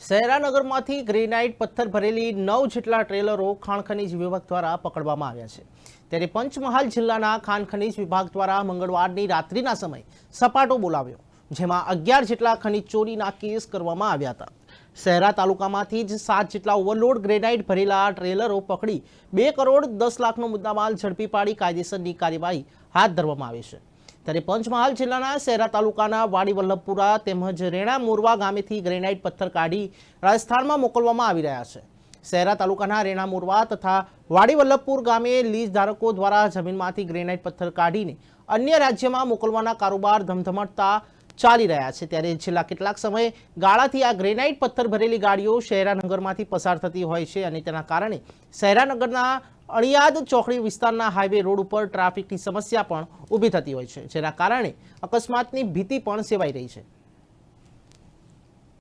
સહેરાનગરમાંથી granite પથ્થર ભરેલી નવ જેટલા ટ્રેલરો ખાણ ખનીજ વિભાગ દ્વારા પકડવામાં આવ્યા છે. ત્યારે પંચમહાલ જિલ્લાના ખાણ ખનીજ વિભાગ દ્વારા મંગળવારની રાત્રિના સમયે સપાટો બોલાવ્યો, જેમાં અગિયાર જેટલા ખનીજ ચોરીના કેસ કરવામાં આવ્યા હતા. શહેરા તાલુકામાંથી જ સાત જેટલા ઓવરલોડ ગ્રેનાઇટ ભરેલા ટ્રેલરો પકડી બે કરોડ દસ લાખનો મુદ્દામાલ ઝડપી પાડી કાયદેસરની કાર્યવાહી હાથ ધરવામાં આવી છે. ત્યારે પંચમહાલ જિલ્લાના શહેરા તાલુકાના વાડી વલ્લભપુરા તેમજ રેણા મોરવા ગામેથી ગ્રેનાઇટ પથ્થર કાઢી રાજસ્થાનમાં મોકલવામાં આવી રહ્યા છે. શહેરા તાલુકાના રેણા મોરવા તથા વાડી વલ્લભપુર ગામે લીઝ ધારકો દ્વારા જમીનમાંથી ગ્રેનાઇટ પથ્થર કાઢીને અન્ય રાજ્યમાં મોકલવાના કારોબાર ધમધમટતા ચાલી રહ્યા છે. ત્યારે છેલ્લા કેટલાક સમયે ગાળાથી આ ગ્રેનાઇટ પથ્થર ભરેલી ગાડીઓ શહેરાનગરમાંથી પસાર થતી હોય છે અને તેના કારણે શહેરાનગરના અણિયાદ ચોકડી વિસ્તારના હાઈવે રોડ ઉપર ટ્રાફિકની સમસ્યા પણ ઊભી થતી હોય છે, જેના કારણે અકસ્માતની ભીતિ પણ સેવાઈ રહી છે.